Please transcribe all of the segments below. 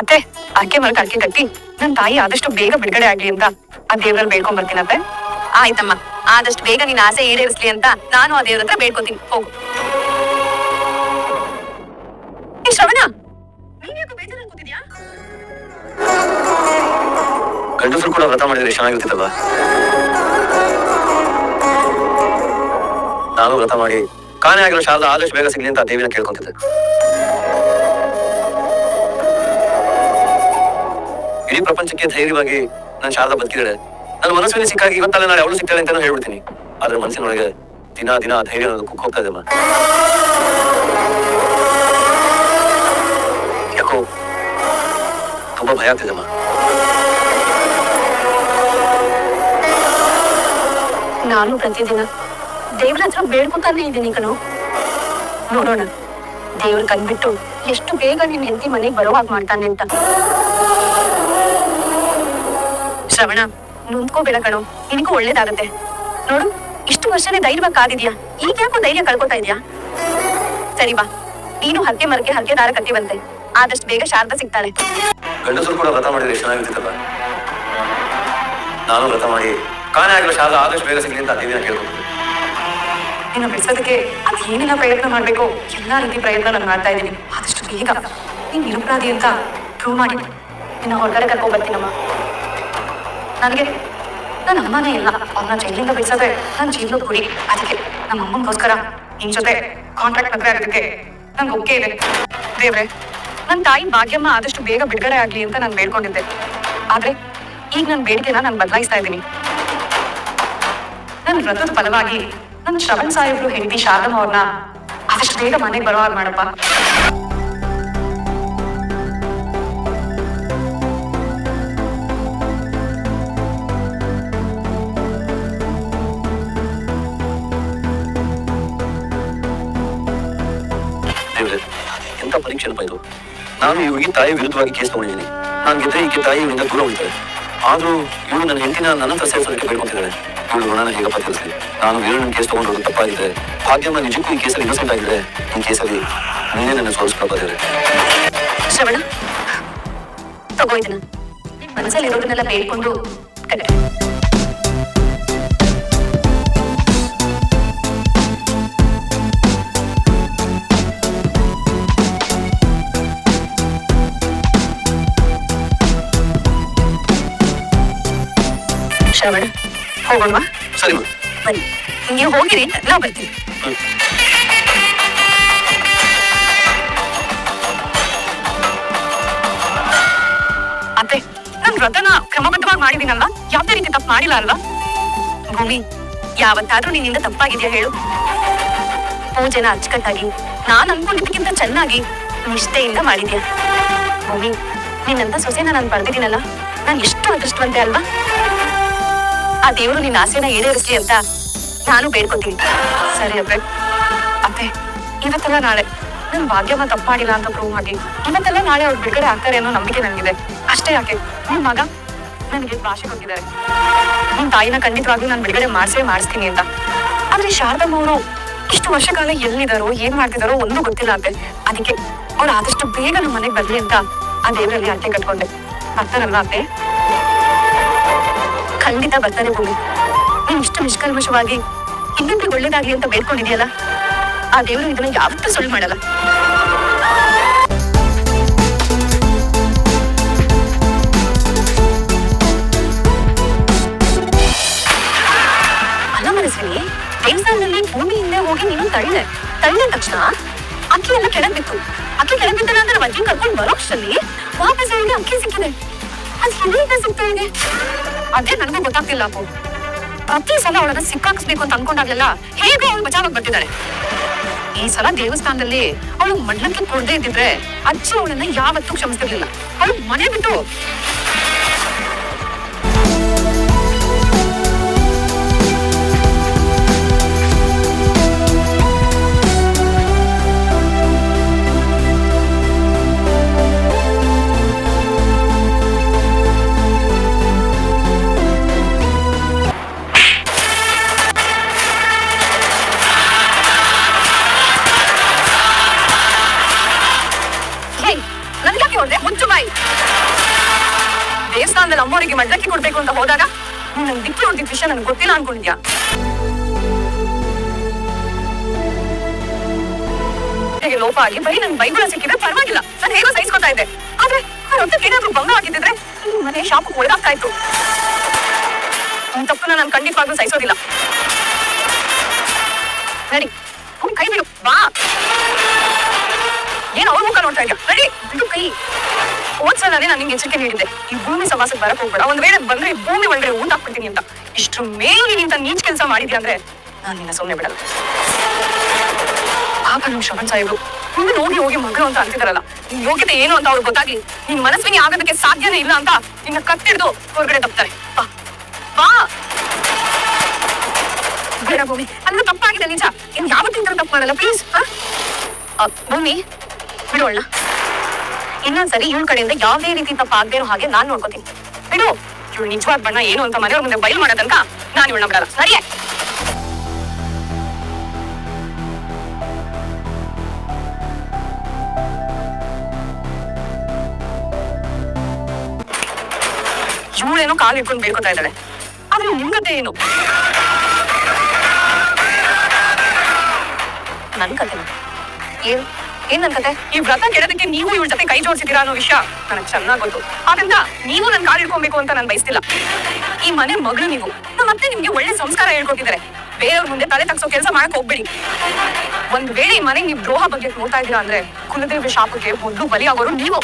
ಅತ್ತೆ ಅಕ್ಕಿ ಮರಕ್ಕೆ ಅಕ್ಕಿ ಕಟ್ಟಿ ನನ್ ತಾಯಿ ಆದಷ್ಟು ಬೇಗ ಬಿಡುಗಡೆ ಆಗ್ಲಿ ಅಂತ. ಆ ದೇವ್ರಲ್ಲಿ ಬೇಡ್ಕೊಂಡ್ ಬರ್ತೀನತ್ತೆ ಆಯ್ತಮ್ಮ ಆದಷ್ಟು ಬೇಗ ನಿನ್ನ ಆಸೆ ಈಡೇರಿಸ್ಲಿ ಅಂತ ನಾನು ಆ ದೇವ್ರ ಹತ್ರ ಬೇಡ್ಕೊತೀನಿ. ಹೋಗು. ಶ್ರವಣ! ಗಂಡಸರು ಕೂಡ ವ್ರತ ಮಾಡಿದ್ರೆ ಚೆನ್ನಾಗಿರ್ತಿತ್ತಲ್ವಾ? ನಾನು ವ್ರತ ಮಾಡಿ ಕಾಣೆ ಆಗಿರೋ ಶಾರದಾ ಆದಷ್ಟು ಬೇಗ ಸಿಗ್ಲಿ ಅಂತ ಆ ದೇವಿನ ಕೇಳ್ಕೊಂತಿದ್ದೆ. ಪ್ರಪಂಚಕ್ಕೆ ಧೈರ್ಯವಾಗಿ ನಾನು ಶಾರದಾ ಬದುಕಿದ್ದಾಳೆ ನನ್ನ ಮನಸ್ಸಿನ ಸಿಕ್ಕಾಗಿ ಇವತ್ತಲ್ಲ ನಾಳೆ ಅವಳು ಸಿಗ್ತಾಳೆ ಅಂತ ಹೇಳ್ಬಿಡ್ತೀನಿ. ಆದ್ರೆ ಮನಸ್ಸಿನೊಳಗೆ ದಿನ ದಿನ ಧೈರ್ಯ ಕುಕ್ಕೋಗ್ತದೆ ಯಾಕೋ ತುಂಬಾ ಭಯ ಆಗ್ತಿದೆಮ್ಮ ನಾನು ಪ್ರತಿದಿನ ದೇವ್ರ ಹತ್ರ ಬೇಡ್ಕೊತಾನೆ ಇದ್ದೀನಿ ಕಣೋ. ನೋಡೋಣ. ದೇವ್ರ ಕಂಡ್ಬಿಟ್ಟು ಎಷ್ಟು ಬೇಗ ನಿನ್ ಹೆಂಡತಿ ಮನೆಗೆ ಬರೋ ಮಾಡ್ತಾನೆ ಅಂತ. ಶ್ರವಣ ನೊಂದ್ಕೋಬೇಡ ಕಣೋ. ನಿನಗೂ ಒಳ್ಳೇದಾಗತ್ತೆ. ನೋಡು ಇಷ್ಟು ವರ್ಷನೇ ಧೈರ್ಯವಾಗಿ ಕಾದಿದ್ಯಾ? ಈಗ ಯಾಕೋ ಧೈರ್ಯ ಕಳ್ಕೊತಾ ಇದ್ಯಾ? ಸರಿ ಬಾ. ನೀನು ಹಲ್ಕೆ ಮರಕ್ಕೆ ಹಲ್ಕೆ ದಾರ ಕಟ್ಟಿ ಬಂತೆ ಆದಷ್ಟು ಬೇಗ ಶಾರದಾ ಸಿಗ್ತಾಳೆ. ಗಂಡಸರು ಕೂಡ ವ್ರತ ಮಾಡಿದ್ರೆ ಚೆನ್ನಾಗಿರ್ತಿತ್ತಲ್ಲ. ನಾನು ವ್ರತ ಮಾಡಿ ಕಾಣೆ ಆಗಿರೋ ಶಾರದಾ ಆದಷ್ಟು ಬೇಗ ಸಿಗ್ಲಿ ಅಂತ ದೇವಿನ ಕೇಳ್ಕೊಂತಿದ್ದೆ ನಿನ್ನ ಬಿಡಿಸೋದಕ್ಕೆ ಅದು ಏನೆಲ್ಲ ಪ್ರಯತ್ನ ಮಾಡಬೇಕು ಎಲ್ಲಾ ರೀತಿ ಪ್ರಯತ್ನ ನಾನು ಮಾಡ್ತಾ ಇದ್ದೀನಿ. ಆದಷ್ಟು ಬೇಗ. ನೀನು ನಿರಪರಾಧಿ ಅಂತ ಪ್ರೂವ್ ಮಾಡಿ. ನಿನ್ನ ಹೊರಗಡೆ ಕರ್ಕೊಂಡ್ ಬರ್ತೀನಮ್ಮ. ನನಗೆ ನನ್ನ ಅಮ್ಮನೇ ಇಲ್ಲ. ಅವ್ರನ್ನ ಜೈಲಿಂದ ಬಿಡಿಸೋದೆ ನನ್ನ ಜೀವನ ಗುರಿ. ಅದಕ್ಕೆ ನಮ್ಮ ಅಮ್ಮನಿಗೋಸ್ಕರ ನಿನ್ ಜೊತೆ ಕಾಂಟ್ರಾಕ್ಟ್ ಮದುವೆ ಆಗೋದಕ್ಕೆ ನಂಗೆ ಒಪ್ಪಿಗೆ ಇದೆ. ದೇವ್ರೆ ನನ್ನ ತಾಯಿ ಭಾಗ್ಯಮ್ಮ ಆದಷ್ಟು ಬೇಗ ಬಿಡುಗಡೆ ಆಗ್ಲಿ ಅಂತ ನಾನು ಬೇಡ್ಕೊಂಡಿದ್ದೆ. ಆದ್ರೆ ಈಗ ನನ್ನ ಬೇಡಿಕೆನ ನಾನು ಬದಲಾಯಿಸ್ತಾ ಇದ್ದೀನಿ. ನನ್ನ ವ್ರತದ ಫಲವಾಗಿ ನನ್ನ ಶ್ರವಣ್ ಸಾಹೇಬ್ರು ಹೆಂಡತಿ ಶಾರದಮ್ಮ ಅವ್ರನ್ನ ಆದಷ್ಟು ಬೇಗ ಮನೆಗೆ ಬರೋ ಹಾಗೆ ಮಾಡಪ್ಪ. ಎಂತ ಪರೀಕ್ಷೆನಪ್ಪ ಇದು? ನಾನು ಹುಡುಗಿ ತಾಯಿ ವಿರುದ್ಧವಾಗಿ ಕೇಸ್ ತಗೊಂಡಿದ್ದೀನಿ. ನಾನು ಗೆದ್ದರೆ ಈಕೆ ತಾಯಿ ಇವರಿಂದ ದೂರ ಉಳಿತಾರೆ ಆದ್ರೂ ಇವಳು ನನ್ನ ಹೆಂಡತಿನ ನನ್ನ ಹತ್ರ ಸೇರಿಸೋದಕ್ಕೆ ಬೇಡ್ಕೊತಿದ್ದಾಳೆ ಇವಳು ಋಣನ ಹೇಗಪ್ಪ ತಿಳಿಸ್ಲಿ ನಾನು ವೀರನ ಕೇಸ್ ತಗೊಂಡಿರೋದು ತಪ್ಪಾಗಿದೆ. ಭಾಗ್ಯಮ್ಮ ನಿಜಕ್ಕೂ ಈ ಕೇಸಲ್ಲಿ ಇನ್ನೋಸೆಂಟ್ ಆಗಿದೆ ಈ ಕೇಸಲ್ಲಿ ನೀನೇ ನನ್ನ ಸೋಲಿಸ್ಕೊಳ್ತಾ ದೇವ್ರೆ ಶ್ರವಣ, ತಗೋ ಇದನ್ನ. ಮನಸ್ಸಲ್ಲಿ ಇರೋದನ್ನೆಲ್ಲ ಬೇಡ್ಕೊಂಡು ಕಡೆ ಸರಿ ಬನ್ನಿ. ನೀವು ಹೋಗಿರಿ ನಾ ಬರ್ತೀನಿ. ಅತ್ತೆ ನನ್ ವ್ರತನ ಕ್ರಮಬದ್ಧವಾಗಿ ಮಾಡಿದೀನಲ್ಲ ಯಾವ್ದೇ ರೀತಿ ತಪ್ಪು ಮಾಡಿಲ್ಲ ಅಲ್ವಾ? ಭೂಮಿ ಯಾವತ್ತಾದ್ರೂ ನಿನ್ನಿಂದ ತಪ್ಪಾಗಿದ್ಯಾ ಹೇಳು. ಪೂಜೆನ ಅಚ್ಚುಕಟ್ಟಾಗಿ ನಾನ್ ಅನ್ಕೊಂಡಿದ್ದಕ್ಕಿಂತ ಚೆನ್ನಾಗಿ ನಿಷ್ಠೆಯಿಂದ ಮಾಡಿದ್ಯಾ? ಭೂಮಿ ನಿನ್ನಂತ ಸೊಸೆನ ನಾನು ಪಡೆದಿದ್ದೀನಲ್ಲ ನಾನು ಎಷ್ಟು ಅದೃಷ್ಟವಂತೆ ಅಲ್ವಾ? ಆ ದೇವರು ನಿನ್ನ ಆಸೆನ ಈಡೇರಿಸ್ಲಿ ಅಂತ ನಾನು ಬೇಡ್ಕೊತೀನಿ. ಸರಿ ಅತ್ತೆ ಅತ್ತೆ ಇವತ್ತೆಲ್ಲ ನಾಳೆ. ನನ್ ಭಾಗ್ಯಮ್ಮ ತಪ್ಪು ಅಂತ ಪ್ರೂವ್ ಮಾಡಿ. ಇವತ್ತೆಲ್ಲ ನಾಳೆ ಅವ್ರು ಬಿಡುಗಡೆ ಆಗ್ತಾರೆ ಅನ್ನೋ ನಂಬಿಕೆ ನನಗಿದೆ. ಅಷ್ಟೇ ಯಾಕೆ? ನಿಮ್ ಮಗ ನನಗೆ ಭಾಷೆ ಕೊಟ್ಟಿದ್ದಾರೆ. ನಿಮ್ ತಾಯಿನ ಖಂಡಿತವಾಗ್ಲೂ ನಾನು ಬಿಡುಗಡೆ ಮಾಡ್ಸೇ ಮಾಡಿಸ್ತೀನಿ ಅಂತ. ಆದ್ರೆ ಶಾರದಮ್ಮ ಅವರು ಇಷ್ಟು ವರ್ಷ ಕಾಲ ಎಲ್ಲಿದಾರೋ ಏನ್ ಮಾಡ್ತಿದಾರೋ ಒಂದು ಗೊತ್ತಿಲ್ಲ ಅಂತೆ ಅದಕ್ಕೆ ಅವ್ರು ಆದಷ್ಟು ಬೇಗ ನಮ್ಮ ಮನೆಗೆ ಬರ್ಲಿ ಅಂತ ಆ ದೇವರಲ್ಲಿ ಅಟ್ಟೆ ಕಟ್ಕೊಂಡೆ. ಬರ್ತಾರಲ್ವಾ ಅತ್ತೆ ಖಂಡಿತ ಬರ್ತಾರೆ ಭೂಮಿ ನೀನ್ ಇಷ್ಟು ನಿಷ್ಕಲ್ಮಶವಾಗಿ ಇನ್ನೊಬ್ರಿಗೆ ಒಳ್ಳೇದಾಗ್ಲಿ ಅಂತ ಬೇಡ್ಕೊಂಡಿದ್ಯಲ್ಲ, ಆ ದೇವರು ಇದನ್ನ ಯಾವತ್ತೂ ಸುಳ್ಳು ಮಾಡಲ್ಲ. ಅಲ್ಲ ಮನಸ್ವಿನಿ, ದೇವಸ್ಥಾನದಲ್ಲಿ ಭೂಮಿ ಹಿಂದೆ ಹೋಗಿ ನೀನು ತಳ್ಳೆ ತಳ್ಳಿದ ತಕ್ಷಣ ಅಕ್ಕಿ ಎಲ್ಲ ಕೆಳಗ್ ಬಿತ್ತು ಅಕ್ಕಿ ಕೆಳಗ್ ಬಿದ್ದ ನಂತರ ವಜ್ಜಿ ಕರ್ಕೊಂಡು ಬರೋ ಅಷ್ಟರಲ್ಲಿ ವಾಪಸ್ ಹೇಳಿ ಅಕ್ಕಿ ಸಿಕ್ಕಿದೆ. ಅದ್ ಹೇಗೆ ಸಿಗ್ತಾ ಇದೆ? ಅದೇ ನನಗೂ ಗೊತ್ತಾಗ್ತಿಲ್ಲ ಅಪ್ಪು. ಪ್ರತಿ ಸಲ ಅವಳನ್ನ ಸಿಕ್ಕಾಕ್ಸ್ಬೇಕು ಅಂತ ಅನ್ಕೊಂಡಾಗ್ಲೆಲ್ಲ, ಹೇಗೆ ಅವಳು ಬಚಾವಾಗಿ ಬರ್ತಿದ್ದಾರೆ ಈ ಸಲ ದೇವಸ್ಥಾನದಲ್ಲಿ ಅವಳು ಮಡ್ಲಕ್ಕೆ ಕೊಡದೇ ಇದ್ದಿದ್ರೆ ಅಜ್ಜಿ ಅವಳನ್ನ ಯಾವತ್ತೂ ಕ್ಷಮಿಸ್ತಿರ್ಲಿಲ್ಲ. ಅವಳು ಮನೆ ಬಿಟ್ಟು ದೇವಸ್ಥಾನದಲ್ಲಿ ಅಮ್ಮವರಿಗೆ ಕೊಡ್ಬೇಕು ಅಂತ ಹೋದಾಗ ನನ್ ದಿಕ್ಕಿ ಹೊಡೆದಿದ್ದ ವಿಷಯ ನನಗೆ ಗೊತ್ತಿಲ್ಲ ಅನ್ಕೊಂಡಿದ್ಯಾ? ಲೋಪ ಆಗಿ ಬರೀ ನನ್ ಬೈಗುಳ ಸಿಕ್ಕಿದ್ರೆ ಪರವಾಗಿಲ್ಲ. ನಾನು ಹೇಗೋ ಸಹಿಸ್ಕೊತಾ ಇದ್ದೆ. ಆದ್ರೆ ರೊಟ್ಟಕ್ಕೆ ಏನಾದ್ರೂ ಭಂಗ ಆಗಿದ್ದಿದ್ರೆ ಮನೆ ಶಾಪ್ ಒಳಗಾಗ್ತಾ ಇತ್ತು. ನಿನ್ ತಪ್ಪನ್ನ ನಾನು ಖಂಡಿತವಾಗ್ಲೂ ಸಹಿಸೋದಿಲ್ಲ. ನಡಿ ಅವ್ನು ಕೈ ಬಿಡು. ಬಾ. ಏನೋ ಅವ್ರ ಮುಖ ನೋಡ್ತಾ ಇದ್ಯಾ? ನಡಿ ಬಿಡು ಕೈ. ಹೋದ್ಸಲನೇ ನಾನು ನಿಂಗೆ ಎಚ್ಚರಿಕೆ ನೀಡಿದ್ದೆ ಈ ಭೂಮಿ ಸಮಾಸಕ್ಕೆ ಬರಕ್ ಹೋಗ್ಬೇಡ. ಒಂದ್ ವೇಳೆ ಬಂದ್ರೆ ಈ ಭೂಮಿ ಒಳಗಡೆ ಊಟ ಹಾಕ್ಬಿಡ್ತೀನಿ ಅಂತ. ಇಷ್ಟ್ರ ಮೇಲೆ ನೀನ್ ಇಂಥ ನೀಚ್ ಕೆಲಸ ಮಾಡಿದ್ಯಾ ಅಂದ್ರೆ ನಾನು ನಿನ್ನ ಸುಮ್ಮನೆ ಬಿಡಲ್ಲ. ಪಾಪ ನಮ್ ಶ್ರವಣ್ ಸಾಹೇಬ್ರು. ಮುಂದೆ ಹೋಗಿ ಹೋಗಿ ಮಗಳು ಅಂತ ಅಂತಿದಾರಲ್ಲ ನಿನ್ ಯೋಗ್ಯತೆ ಏನು ಅಂತ ಅವ್ರಿಗೆ ಗೊತ್ತಾಗಿ ನಿನ್ ಮನಸ್ವಿನಿ ಆಗೋದಕ್ಕೆ ಸಾಧ್ಯನೇ ಇಲ್ಲ ಅಂತ ನಿನ್ನ ಕತ್ತಿಡ್ದು ಹೊರಗಡೆ ತಪ್ತಾರೆ. ಬಾ. ಬೇಡ ಭೂಮಿ. ಅಂದ್ರೆ ತಪ್ಪಾಗಿದೆ ನಿಜ. ಇನ್ ಯಾವತ್ತಿಂದ ತಪ್ಪು ಮಾಡಲ್ಲ? ಪ್ಲೀಸ್ ಭೂಮಿ ಬಿಡೋಣ ಇನ್ನೊಂದ್ಸರಿ ಇವಳ ಕಡೆಯಿಂದ ಯಾವ್ದೇ ರೀತಿ ತಪ್ಪ ಆಗದೆ ಇರೋ ಹಾಗೆ ನಾನ್ ನೋಡ್ಕೋತೀನಿ. ಬಿಡು. ಇವಳು ನಿಜವಾದ ಬಣ್ಣ ಏನು ಅಂತ ಮನೆಯವ್ರ ಮುಂದೆ ಬಯಲು ಮಾಡೋ ತನಕ ನಾನು ಇವಳನ್ನ ಬಿಡಲ್ಲ. ಸರಿಯೇ? ಇವಳೇನೋ ಕಾಲು ಇಟ್ಕೊಂಡು ಬೇಡ್ಕೊತಾ ಇದ್ದಾಳೆ. ಆದ್ರೆ ನಿಮ್ ಕತೆ ಏನು? ನನ್ ಕತೆ. ಏನ್? ಏನ್ ನನ್ ಈ ವ್ರತ ಕೆಡೋದಕ್ಕೆ ನೀವು ಇವ್ರ ಜೊತೆ ಕೈ ಜೋಡಿಸಿದ್ದೀರಾ ಅನ್ನೋ ವಿಷಯ ನನಗೆ ಚೆನ್ನಾಗ್ ಗೊತ್ತು. ಆದ್ರಿಂದ ನೀವು ನನ್ ಕಾರ್ ಇಟ್ಕೊಬೇಕು ಅಂತ ನಾನು ಬಯಸ್ತಿಲ್ಲ. ಈ ಮನೆ ಮಗಳು ನೀವು. ಮತ್ತೆ ನಿಮ್ಗೆ ಒಳ್ಳೆ ಸಂಸ್ಕಾರ ಹೇಳ್ಕೊಟ್ಟಿದ್ದಾರೆ. ಬೇರೆಯವ್ರ ಮುಂದೆ ತಲೆ ತಗ್ಸೋ ಕೆಲಸ ಮಾಡಕ್ ಹೋಗ್ಬೇಡಿ. ಒಂದ್ ವೇಳೆ ಈ ಮನೆಗೆ ನೀವು ದ್ರೋಹ ಬಗ್ಗೆ ನೋಡ್ತಾ ಇದ್ದೀರಾ ಅಂದ್ರೆ ಕುಲದೇವಿ ಶಾಪಕ್ಕೆ ಮೊದ್ಲು ಬಲಿಯಾಗೋರು ನೀವು.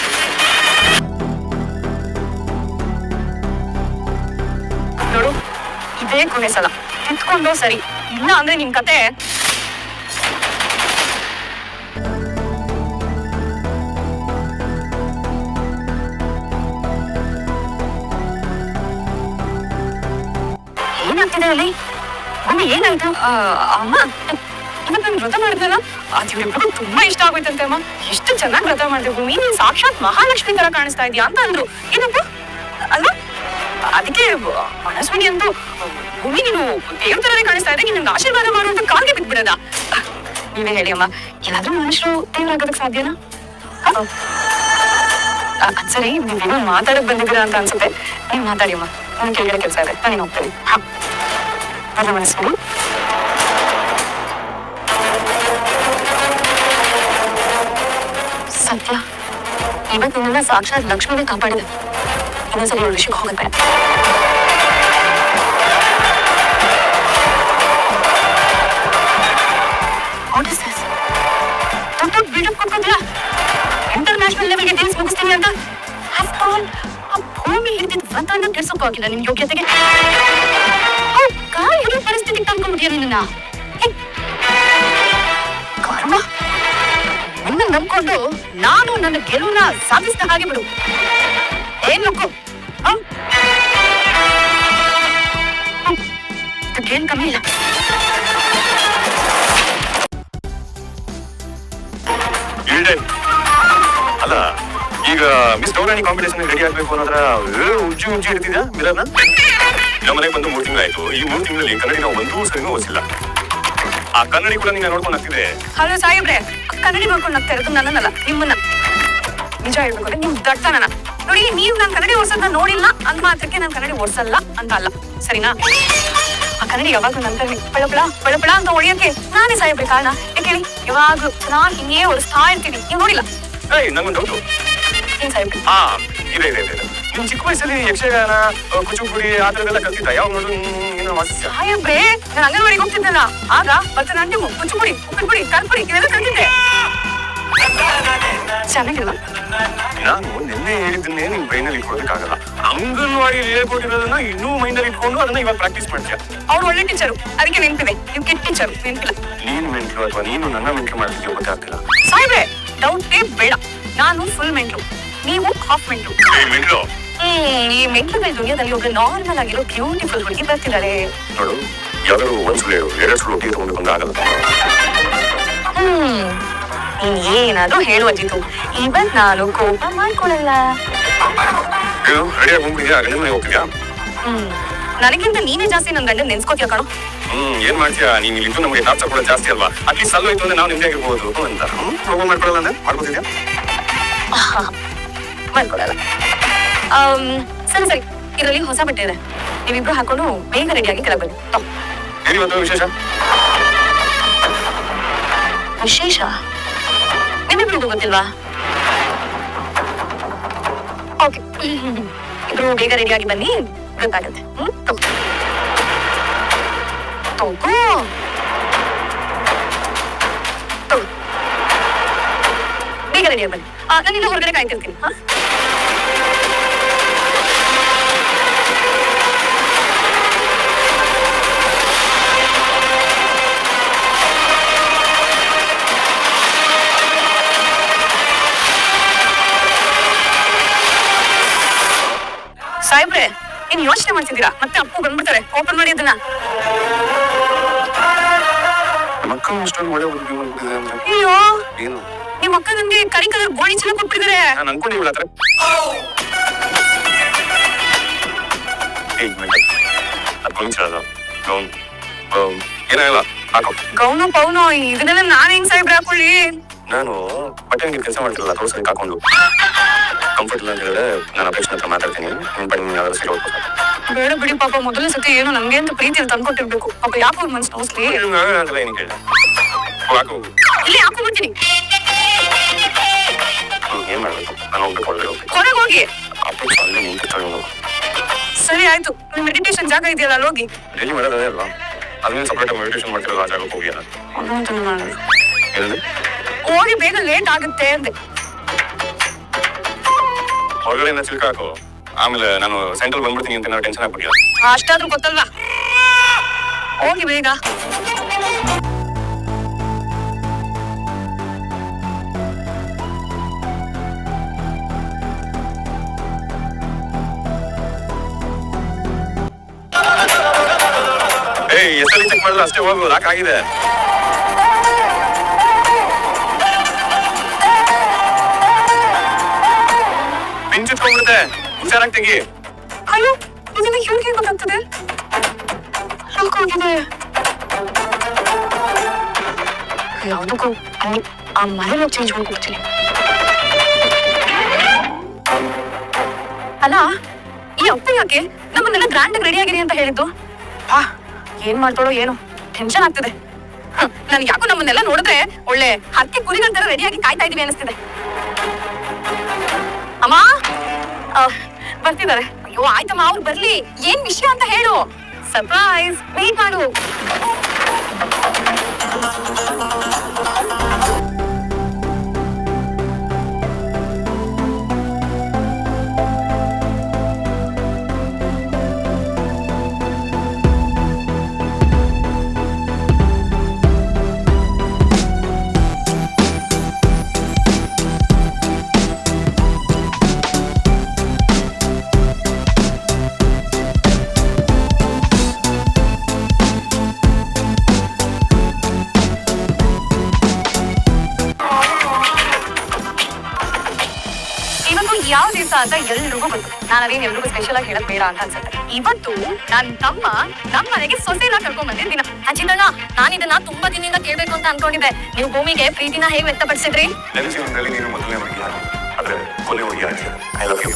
ನೋಡು, ಇದೇ ಕೊನೆ ಸಲ. ನಿಂತ್ಕೊಂಡು ಸರಿ. ಇಲ್ಲ ಅಂದ್ರೆ ನಿಮ್ ಕತೆ ಏನಾಗ್ತಿದೆ ಅಮ್ಮ ಇವತ್ತು ವ್ರತ ಮಾಡಿದ್ನಲ್ಲ ತುಂಬಾ ಇಷ್ಟ ಆಗೋಯ್ತಂತೆ, ಅಮ್ಮ. ಎಷ್ಟು ಚೆನ್ನಾಗಿ ವ್ರತ ಮಾಡಿದೆ, ಭೂಮಿ. ನೀನ್ ಸಾಕ್ಷಾತ್ ಮಹಾಲಕ್ಷ್ಮಿ ತರ ಕಾಣಿಸ್ತಾ ಇದೀಯ ಅಂತ ಅಂದ್ರು. ಏನಪ್ಪ ಅಲ್ವಾ? ಅದಕ್ಕೆ ಮನಸ್ವಿನಿ ಅಂದ್ರು ಭೂಮಿ, ನೀನು ದೇವ್ರ ತರನೇ ಕಾಣಿಸ್ತಾ ಇದೆ ನಿನ್ನ ಆಶೀರ್ವಾದ ಮಾಡುವಂತ ಕಾಲ್ಗೆ ಬಿದ್ಬಿಡದ ನೀವೇ ಹೇಳಿ, ಅಮ್ಮ. ಏನಾದ್ರೂ ಮನುಷ್ಯರು ದೇವ್ರಾಗೋದಕ್ಕೆ ಸಾಧ್ಯನಾ? ಸರಿ ನೀವೇನೋ ಮಾತಾಡಕ್ ಬಂದಿದ್ದೀರಾ ಅಂತ ಅನ್ಸುತ್ತೆ ನೀವು ಮಾತಾಡಿ ಅಮ್ಮ ನನ್ ಕೆಳಗಡೆ ಕೆಲಸ ಇದೆ ನಾನು ಹೋಗ್ತೀನಿ ಹಾ ಬರ ಮನಸ್ಸು ಸತ್ಯ ಇವತ್ತು ನಿನ್ನ ಸಾಕ್ಷಾತ್ ಲಕ್ಷ್ಮಿನೇ ಕಾಪಾಡಿದೆ ಇನ್ನೊಂದ್ಸಲಿ ಇವಳ ವಿಷಯಕ್ಕೆ ಅಂತ ಭೂಮಿ ಹಿಡಿದಿದ್ದ ವ್ರತನ ಕೆಡ್ಸೋಕ್ ಆಗಿಲ್ಲ ನಿನ್ ಯೋಗ್ಯತೆಗೆ ಕಾಲ್ ಹಿಡಿಯೋ ಪರಿಸ್ಥಿತಿಗೆ ತಂದ್ಕೊಂಡ್ಬಿಟ್ಟಿಯ ನಿನ್ನ ಕರ್ಮ? ನಿನ್ನ ನಂಬ್ಕೊಂಡು ನಾನು ನನ್ನ ಗೆಲುವನ್ನ ಸಾಧಿಸಿದ ಹಾಗೆ ಬಿಡು. ಏನ್? ಹ್ಮ್. ಇದಕ್ಕೇನ್ ಕಮ್ಮಿ ಇಲ್ಲ. ಅಲ್ಲ ಈಗ ಮಿಸ್ ಗೌರಾಣಿ ಕಾಂಪಿಟೇಷನ್ ರೆಡಿ ಆಗ್ಬೇಕು ಅನ್ನೋದ್ರ ಉಜ್ಜಿ ಉಜ್ಜಿ ಇಡ್ತಿದ್ಯಾ ಮಿರರ್ನ ನಮ್ಮ ಮನೆಗೆ ಬಂದು ಮೂರು ತಿಂಗಳಾಯ್ತು ಈ ಮೂರು ತಿಂಗಳಲ್ಲಿ ಕನ್ನಡಿ ನಾವು ಒಂದೂ ಸರಿನೂ ಓದಿಸಿಲ್ಲ. ಆ ಕನ್ನಡಿ ಕೂಡ ನಿನ್ನ ನೋಡ್ಕೊಂಡು ಆಗ್ತಿದೆ. ಹಲೋ ಸಾಹೇಬ್ರೆ ಕನ್ನಡಿ ನೋಡ್ಕೊಂಡು ನಗ್ತಾ ಇರೋದು ನನ್ನನ್ನಲ್ಲ ನಿಮ್ಮನ್ನ. ನಿಜ ಹೇಳ್ಬೇಕು ನಿಮ್ ದಡ್ತನನ ನೋಡಿ ನೀವು ನಾನು ಕನ್ನಡಿ ಓಡಿಸೋದನ್ನ ನೋಡಿಲ್ಲ ಅಂದ್ ಮಾತ್ರಕ್ಕೆ ನಾನು ಕನ್ನಡಿ ಓಡಿಸಲ್ಲ ಅಂತ ಅಲ್ಲ. ಸರಿನಾ? ಆ ಕನ್ನಡಿ ಯಾವಾಗಲೂ ನಂತರ ಪಳಪಳ ಪಳಪಳ ಅಂತ ಹೊಡೆಯೋಕೆ ನಾನೇ ಸಾಹೇಬ್ರೆ ಕಾರಣ. ಯಾಕೆ ಹೇಳಿ? ಯಾವಾಗ್ಲೂ ನಾನು ಹಿಂಗೇ ಓಡಿಸ್ತಾ ಇರ್ತೀನಿ. ನೀವು ನೋಡಿಲ್ಲ? ಏಯ್ ನಂಗೊಂದು ಡೌಟು ಏನ್ ಸಾಹೇಬ್ರೆ ಹಾ ಇದೆ ಇದೆ ಇದೆ. ಇದೆ. ನಿಮ್ ಚಿಕ್ಕ ವಯಸ್ಸಲ್ಲಿ ಯಕ್ಷಗಾನ ಆ, ಕುಚುಪುಡಿ ಆ ಥರದ್ದೆಲ್ಲ ಕಲ್ತಿದ್ದ ಯಾವ ನೋಡು ಏನೋ ವಾಸಿಸ್ಯ ಸಾಹೇಬ್ರೆ ನಾನು ಅಂಗನವಾಡಿಗೆ ಹೋಗ್ತಿದ್ದಲ್ಲ ಆಗ ಭರತನಾಟ್ಯಂ ಕುಚ್ಚುಪುಡಿ ಉಪ್ಪಿನಪುಡಿ ಕಲ್ಪುಡಿ ಇವೆಲ್ಲ ಕಲ್ತಿದ್ದೆ. ಚೆನ್ನಾಗಿಲ್ಲ ನಾನು ನಿನ್ನೆ ಹೇಳಿದ್ದನ್ನೇ ನಿಮ್ ಬ್ರೈನಲ್ಲಿ ಇಟ್ಕೊಳ್ಳೋದಕ್ಕಾಗಲ್ಲ ಅಂಗನವಾಡಿ ಹೇಳ್ಕೊಟ್ಟಿರೋದನ್ನ ಇನ್ನೂ ಮೈಂಡಲ್ಲಿ ಇಟ್ಕೊಂಡು ಅದನ್ನ ಇವಾಗ ಪ್ರಾಕ್ಟೀಸ್ ಮಾಡ್ತೀಯ. ಅವ್ರು ಒಳ್ಳೆ ಟೀಚರು ಅದಕ್ಕೆ ನೆನಪಿದೆ. ನೀವು ಕೆಟ್ಟ ಟೀಚರು ನೆನಪಿಲ್ಲ. ನೀನು ಮೆಂಟ್ಲು ಅಥವಾ ನೀನು ನನ್ನ ಮೆಂಟ್ಲು ಮಾಡ್ತಿದ್ಯೋ ಗೊತ್ತಾಗ್ತಿಲ್ಲ ಸಾಹೇಬ್ರೆ ಡೌಟೇ ಬೇಡ. ನಾನು ಫುಲ್ ಮೆಂಟ್ಲು ನೀವು ಹಾಫ್ ವಿಂಡೋ ಹ್ಮ್ ಈ ಮೆಂಟ್ಲುಗಳ ದುನಿಯಾದಲ್ಲಿ ಒಬ್ರು ನಾರ್ಮಲ್ ಆಗಿರೋ ಬ್ಯೂಟಿಫುಲ್ ಹುಡುಗಿ ಬರ್ತಿದ್ದಾರೆ. ನೋಡು ಯಾರು ಒಂದ್ ಸುಳ್ಳು ಹೇಳು. ಎರಡು ಸಲ ಹುಡುಗಿ ತಗೊಂಡು ಬಂದಾಗಲ್ಲ ಹ್ಮ್ ನೀನ್ ಏನಾದ್ರೂ ಹೇಳುವ ಜಿತು ಇವತ್ ನಾನು ಕೋಪ ಮಾಡ್ಕೊಳಲ್ಲ ರೆಡಿಯಾಗಿ ಹೋಗ್ಬಿಟ್ಟಿದ್ಯಾ? ಹೋಗ್ತಿದ್ಯಾ ಹ್ಮ್ ನನಗಿಂತ ನೀನೇ ಜಾಸ್ತಿ ನನ್ ಗಂಡ ನೆನ್ಸ್ಕೋತೀಯ ಕಣೋ. ಹ್ಮ್ ಏನ್ ಮಾಡ್ತೀಯಾ? ನೀನ್ ಇಲ್ಲಿದ್ದು ನಮಗೆ ಟಾರ್ಚರ್ ಕೂಡ ಜಾಸ್ತಿ ಅಲ್ವಾ? ಅಟ್ಲೀಸ್ಟ್ ಸಲ್ಲ ಹೋಯ್ತು ಅಂದ್ರೆ ನಾವು ನಿಮ್ದೇ ಆಗಿರ್ಬೋದು ಅಂತ. ಹ್ಮ್ ಮಾಡ್ಕೊಳ್ಳಲ್ಲ ಅಂದ್ರೆ? ಮಾಡ್ಕೊತಿದ್ಯಾ? ಮಾಡ್ಕೊಡಲ್ಲ. ಆಮ್, ಸರಿ ಸರಿ. ಇದರಲ್ಲಿ ಹೊಸ ಬಟ್ಟೆ ಇದೆ. ನೀವಿಬ್ರು ಹಾಕೊಂಡು ಬೇಗ ರೆಡಿಯಾಗಿ ಕೆಳಗೆ ಬನ್ನಿ. ವಿಶೇಷ? ವಿಶೇಷ? ನಿಮ್ಮಿಬ್ರಿಗೂ ಗೊತ್ತಿಲ್ವಾ? ಓಕೆ ಇಬ್ರು ಬೇಗ ರೆಡಿಯಾಗಿ ಬನ್ನಿ. ಗೊತ್ತಾಗುತ್ತೆ. ಹ್ಮ್ ತಗೋ. ಬೇಗ ರೆಡಿಯಾಗಿ ಬನ್ನಿ. ನಾನಿಲ್ಲ ಹೊರಗಡೆ ಕಾಯ್ತಿರ್ತೀನಿ. ಹಾ? ಸಾಹೇಬ್ರೆ ಏನ್ ಯೋಚನೆ ಮಾಡ್ತಿದ್ದೀರಾ? ಮತ್ತೆ ಅಪ್ಪು ಬಂದ್ಬಿಡ್ತಾರೆ. ಓಪನ್ ಮಾಡಿ ಅದನ್ನ. ಮಕ್ಕಳು ಇಷ್ಟೊಂದು ಒಳ್ಳೆ ಹುಡುಗಿ ಬಂದ್ಬಿಟ್ಟಿದೆ ಅಂದ್ರೆ ಅಯ್ಯೋ. ಏನು? ನಿಮ್ ಅಕ್ಕ ನನ್ಗೆ ಕರಿ ಕಲರ್ ಗೋಣಿ ಚೀಲ ಕೊಟ್ಬಿಟ್ಟಿದ್ದಾರೆ ನಾನು ಅನ್ಕೊಂಡು ಇವಳ ಹತ್ರ. ಏಯ್ ಅದು. ಗೊಂಚಲ ಗೌನ್. ಏನಾಗಲ್ಲ ಹಾಕೋ. ಗೌನು ಪೌನು ಇದನ್ನೆಲ್ಲ ನಾನ್ ಹೆಂಗ್ ಸಾಹೇಬ್ರೆ ಹಾಕೊಳ್ಳಿ? ನಾನು ಅಂಗಡಿ ಕೆಲಸ ಮಾಡ್ತಿರಲ್ಲ ತೋರ್ಸಲಿ ಹಾಕೊಂಡು. ಕಂಫರ್ಟ್ ಇಲ್ಲ ಅಂತ ಹೇಳಿದ್ರೆ ನಾನು ಅಪೇಕ್ಷೆ ಹತ್ರ ಮಾತಾಡ್ತೀನಿ ಯಾವ್ದಾದ್ರು ಸೀರೆ ಬೇಡ ಬಿಡಿ ಪಾಪ ಮೊದಲನೇ ಸತಿ ಏನೋ ನಮ್ಗೆ ಅಂತ ಪ್ರೀತಿ ತಂದ್ಕೊಟ್ಟಿರ್ಬೇಕು ಪಾಪ ಯಾಕೋ ಅವ್ರ ಮನ್ಸು ಆಗಲ್ಲ ಏನು ಕೇಳಿ ಹಾಕೋ ಇಲ್ಲಿ ಏನ್ ಮಾಡಬೇಕು? ನಾನು ಹೋಗ್ಬೇಕು ಒಳಗಡೆ ಹೋಗಿ ಹೊರಗೆ ಹೋಗಿ. ಅಪೇಕ್ಷೆ ಅಲ್ಲಿ ಸರಿ ಆಯ್ತು. ಮೆಡಿಟೇಷನ್ ಜಾಗ ಇದೆಯಲ್ಲ ಅಲ್ಲಿ ಹೋಗಿ. ಡೈಲಿ ಮಾಡೋದೇ ಅಲ್ವಾ? ಅದನ್ನ ಸಪ್ರೇಟ್ ಮೆಡಿಟೇಷನ್ ಮಾಡ್ತಿರಲ್ಲ ಆ ಜಾಗಕ್ಕೆ. ಹೋಗಿ ಬೇಗ ಲೇಟ್ ಆಗುತ್ತೆ ಅಂದೆ. ಹೊರಗಡೆಯಿಂದ ಹಾಕು. ಆಮೇಲೆ ನಾನು ಸೆಂಟ್ರಲ್ ಬಂದ್ಬಿಡ್ತೀನಿ ಅಂತ ನಾವು ಟೆನ್ಷನ್ ಆಗ್ಬಿಟ್ಟಿಲ್ಲ ಅಷ್ಟಾದ್ರೂ ಗೊತ್ತಲ್ವಾ? ಹೋಗಿ ಬೇಗ. ಏಯ್ ಎಷ್ಟಲ್ಲಿ ಚೆಕ್ ಮಾಡಿದ್ರೆ ಅಷ್ಟೇ ಹೋಗು ಲಾಕ್ ಆಗಿದೆ? ಹುಷಾರಾಗಿ ತೆಗಿ ಅಯ್ಯೋ ಇದನ್ನ ಇವ್ರಿಗೆ ಗೊತ್ತಾಗ್ತದೆ? ಆಗಿದೆ ಯಾವ್ದಕ್ಕೂ ಆ ಮನೆ ಚೇಂಜ್ ಮಾಡ್ಕೊಡ್ತೀನಿ. ಅಲ್ಲ, ಈ ಅಪ್ಪ ಯಾಕೆ ನಮ್ಮನ್ನೆಲ್ಲ ಗ್ರ್ಯಾಂಡ್ ರೆಡಿ ಆಗಿದೆ ಅಂತ ಹೇಳಿದ್ದು? ಆ ಏನ್ ಮಾಡ್ತಾಳೋ ಏನೋ ಟೆನ್ಷನ್ ಆಗ್ತಿದೆ. ನಾನು ಯಾಕೋ ನಮ್ಮನ್ನೆಲ್ಲ ನೋಡಿದ್ರೆ ಒಳ್ಳೆ ಹತ್ತಿ ಕುರಿಗಳ ತರ ರೆಡಿಯಾಗಿ ಕಾಯ್ತಾ ಇದೀವಿ ಅನಿಸ್ತಿದೆ. ಅಮ್ಮ ಬರ್ತಿದ್ದಾರೆ. ಅಯ್ಯೋ ಆಯ್ತಮ್ಮ ಅವ್ರು ಬರ್ಲಿ. ಏನ್ ವಿಷಯ ಅಂತ ಹೇಳು. ಸರ್ಪ್ರೈಸ್ ವೇಟ್ ಮಾಡು. ಅಂತ ಎಲ್ರಿಗೂ ಗೊತ್ತು ನಾನು ಅದೇನು ಎಲ್ರಿಗೂ ಸ್ಪೆಷಲ್ ಆಗಿ ಹೇಳಕ್ ಬೇಡ ಅಂತ ಅನ್ಸುತ್ತೆ. ಇವತ್ತು ನನ್ ತಮ್ಮ ನಮ್ಮ ಮನೆಗೆ ಸೊಸೆನ ಕರ್ಕೊಂಡ್ ಬಂದಿದ್ದ ದಿನ. ನಾನು ಇದನ್ನ ತುಂಬಾ ದಿನದಿಂದ ಕೇಳ್ಬೇಕು ಅಂತ ಅನ್ಕೊಂಡಿದ್ದೆ. ನೀವು ಭೂಮಿಗೆ ಪ್ರೀತಿನ ಹೇಗೆ ವ್ಯಕ್ತಪಡಿಸಿದ್ರಿ? ನೀನು ಮೊದಲನೇ ಆದ್ರೆ ಕೊನೆ ಹುಡುಗಿ ಐ ಲವ್ ಯು